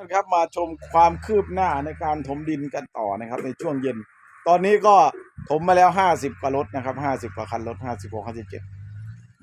นะครับมาชมความคืบหน้าในการถมดินกันต่อนะครับ ในช่วงเย็น ตอนนี้ก็ถมมาแล้วห้าสิบกว่ารถนะครับห้าสิบกว่าคันรถห้าสิบหกห้าสิบเจ็ด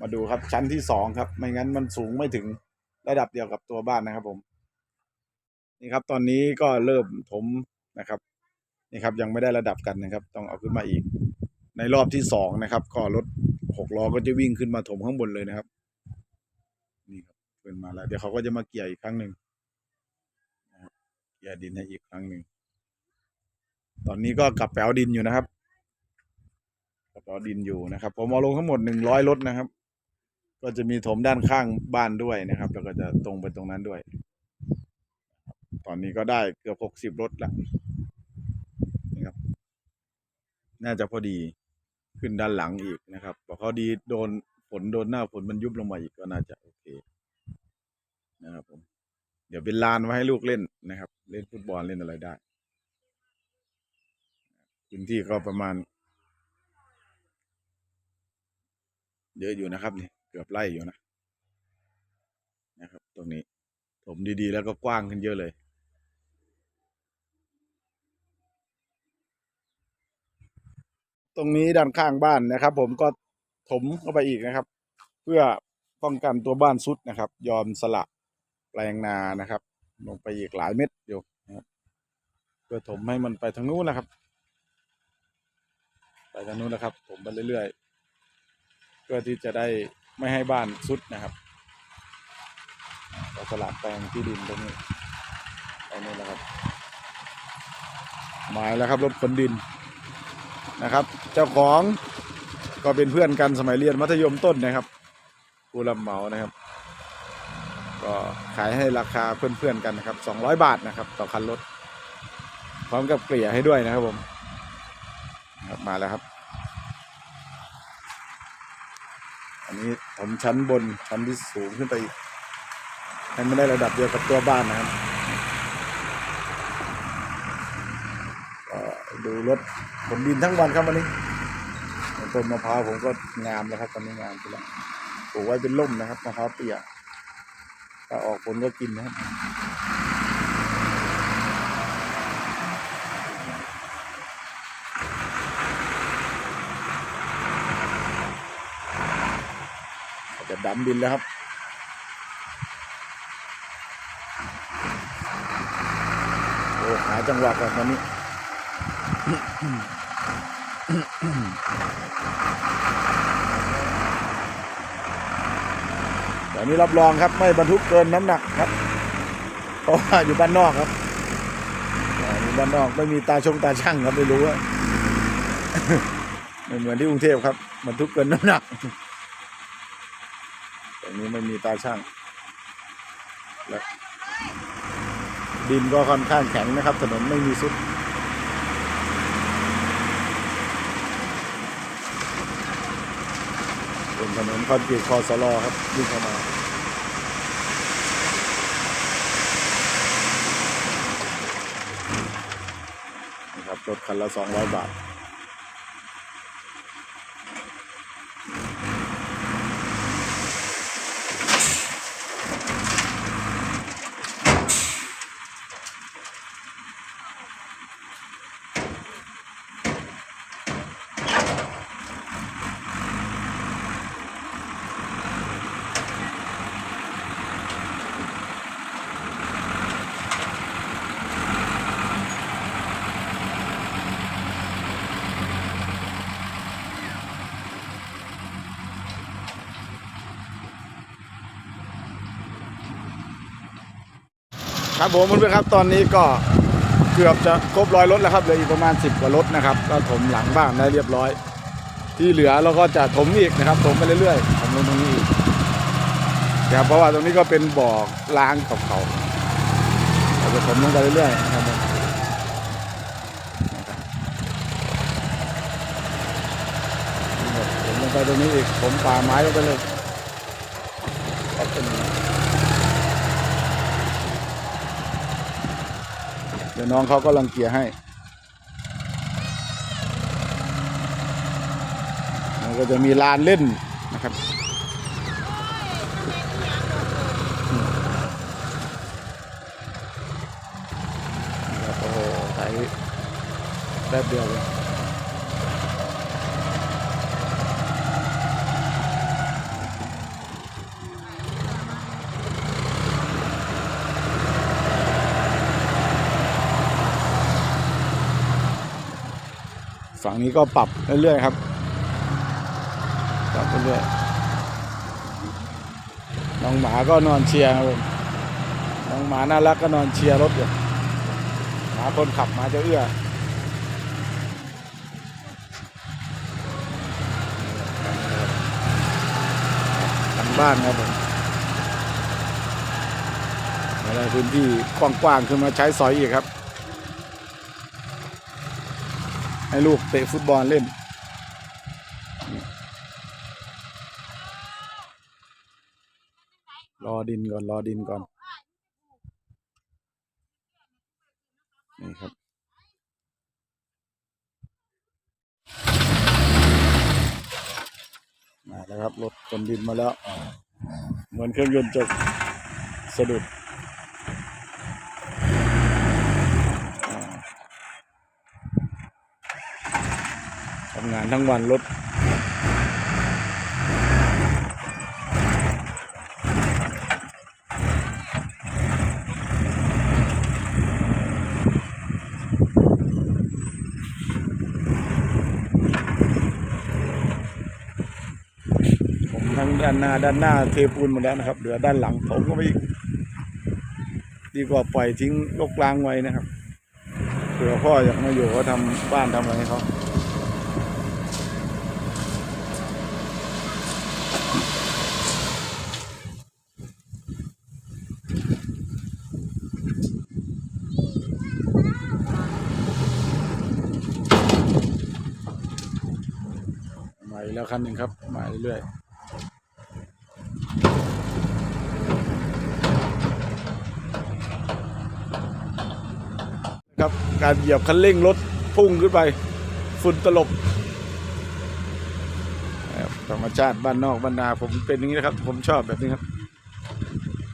มาดูครับชั้นที่สองครับ ไม่งั้นมันสูงไม่ถึงระดับเดียวกับตัวบ้านนะครับ ผม นี่ครับ ตอนนี้ก็เริ่มถมนะครับ นี่ครับยังไม่ได้ระดับกันนะครับ ต้องเอาขึ้นมาอีก ในรอบที่สองนะครับ ก็รถหกล้อก็จะวิ่งขึ้นมาถมข้างบนเลยนะครับ นี่ครับขึ้นมาแล้ว เดี๋ยวเขาก็จะมาเกี่ยอีกครั้งหนึ่ง เกี่ยดินให้อีกครั้งหนึ่ง ตอนนี้ก็กลับแปลดินอยู่นะครับกลับแปลดินอยู่นะครับ ผมเอาลงทั้งหมดหนึ่งร้อยรถนะครับ ก็จะมีถมด้านข้างบ้านด้วยนะครับ แล้วก็จะตรงไปตรงนั้นด้วย ตอนนี้ก็ได้เกือบหกสิบรถแล้วนี่ครับ น่าจะพอดีขึ้นด้านหลังอีกนะครับพอเขาดีโดนฝนโดนหน้าฝนมันยุบลงมาอีกก็น่าจะโอเคนะครับผม เดี๋ยวเป็นลานไว้ให้ลูกเล่นนะครับ เล่นฟุตบอลเล่นอะไรได้พื้นที่ก็ประมาณ เยอะอยู่นะครับเนี่ยเกือบไร่อยู่นะนะครับ ตรงนี้ถมดีๆ แล้วก็กว้างขึ้นเยอะเลย ตรงนี้ด้านข้างบ้านนะครับ ผมก็ถมเข้าไปอีกนะครับ เพื่อป้องกันตัวบ้านซุดนะครับ ยอมสละ ลงนานะครับ ลงไปอีกหลายเม็ดอยู่นะครับเพื่อถมให้มันไปทางนู้นนะครับ ไปทางนู้นนะครับถมไปเรื่อยๆเพื่อที่จะได้ไม่ให้บ้านซุดนะครับก็สลับแปลงที่ดินตรงนี้ตรงนี้นะครับมาแล้วครับรถขนดินนะครับ เจ้าของก็เป็นเพื่อนกันสมัยเรียนมัธยมต้นนะครับผู้รับเหมานะครับ ก็ขายให้ราคาเพื่อนๆกันนะครับสองร้อยบาทนะครับ ต่อคันรถ พร้อมกับเกลี่ยให้ด้วยนะครับผมครับมาแล้วครับ อันนี้ผมชั้นบนชั้นที่สูงขึ้นไปอีกให้ไม่ได้ระดับเดียวกับตัวบ้านนะครับดูรถขนดินทั้งวันครับวันนี้ต้นมะพร้าวผมก็งามแล้วครับตอนนี้งามไปแล้วปลูกไว้เป็นร่มนะครับมะพร้าวเปียก ถ้าออกผลก็กินนะครับจะดำดินแล้วครับโอ้หาจังหวะกันตอนนี้ ตอนนี้รับรองครับไม่บรรทุกเกินน้ำหนักครับเพราะว่าอยู่บ้านนอกครับอยู่บ้านนอกไม่มีตาชงตาช่างครับไม่รู้ว่าไม่เหมือนที่กรุงเทพครับบรรทุกเกินน้ำหนักตรงนี้ไม่มีตาช่างและดินก็ค่อนข้างแข็งนะครับ ถนนไม่มีซุด เป็น ถนนคอนกรีตคอสลอครับวิ่งเข้ามานะครับรถคันละสองร้อยบาท ครับผมเพื่อนๆครับตอนนี้ก็เกือบจะครบร้อยรถแล้วครับเหลืออีกประมาณ 10 กว่ารถนะครับก็ถมหลังบ้านได้เรียบร้อย ที่เหลือเราก็จะถมอีกนะครับถมไปเรื่อยๆถมลงตรงนี้อีกครับเพราะว่าตรงนี้ก็เป็นบ่อล้างเก่าๆเราจะถมลงไปเรื่อยๆนะครับผมถมลงไปตรงนี้อีกผมป่าไม้ลงไปเลยก็เป็น เดี๋ยวน้องเขาก็ลังเกียร์ให้มันก็จะมีลานเล่นนะครับนถ่ายแป๊บเดียวเลย ฝั่งนี้ก็ปรับเรื่อยๆครับ ปรับเรื่อยๆน้องหมาก็นอนเชียร์ครับน้องหมาน่ารักก็นอนเชียร์รถอยู่หมาคนขับหมาจะเอื้อทางบ้านครับผมอะไรพื้นที่กว้างๆขึ้นมาใช้สอยอีกครับ ให้ลูกเตะฟุตบอลเล่น รอดินก่อน รอดินก่อน นี่ครับมาแล้วครับ รถขนดินมาแล้ว เหมือนเครื่องยนต์จะสะดุดอ่าทำงานทั้งวันรถผมทั้งด้านหน้าด้านหน้าเทปูนหมดแล้วนะครับ เหลือด้านหลังผมก็ไม่ดีกว่าปล่อยทิ้งลกลางไว้นะครับเผื่อพ่ออยากมาอยู่เขาทำบ้านทำอะไรให้เขา แล้วคันหนึ่งครับ มาเรื่อยๆครับการเหยียบคันเร่งรถพุ่งขึ้นไป ฝุ่นตลบนะครับธรรมชาติบ้านนอกบ้านนาผมเป็นอย่างนี้นะครับ ผมชอบแบบนี้ครับ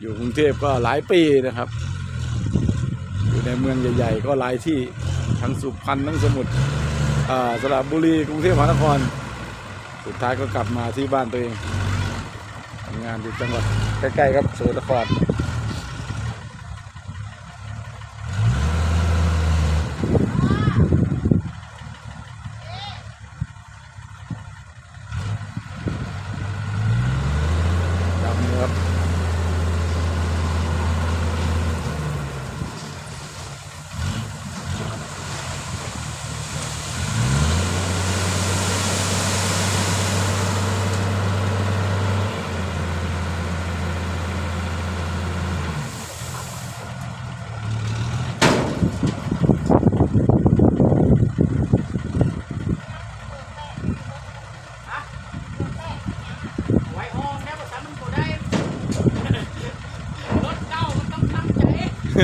อยู่กรุงเทพก็หลายปีนะครับ อยู่ในเมืองใหญ่ ๆ ก็หลายที่ทั้งสุพรรณทั้งสมุทรอ่าสระบุรีกรุงเทพมหานคร สุดท้ายก็กลับมาที่บ้านตัวเองทำงานอยู่จังหวัดใกล้ๆครับสุรสาครดำเนื้อครับ ไว้ห้องแล้วก็ทำมันก็ได้ รถเก่ามันต้องทำใจ ส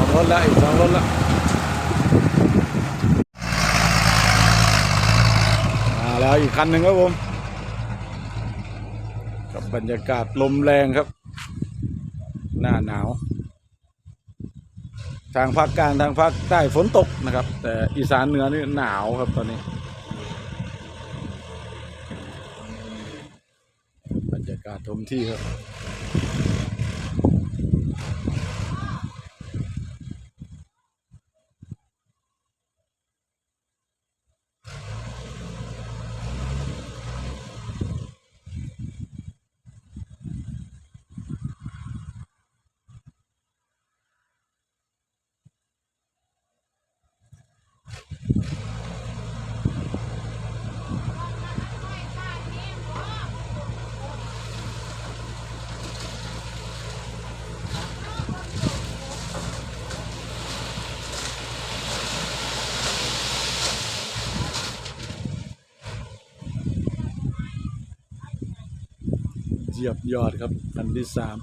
องรถแล้วอีกสองรถแล้วมาแล้วอีกคันหนึ่งครับผม กับบรรยากาศลมแรงครับ หน้าหนาวทางภาคกลางทางภาคใต้ฝนตกนะครับ แต่อีสานเหนือนี่หนาวครับตอนนี้ บรรยา การทมที่ครับ เหยียบยอดครับอันที่สาม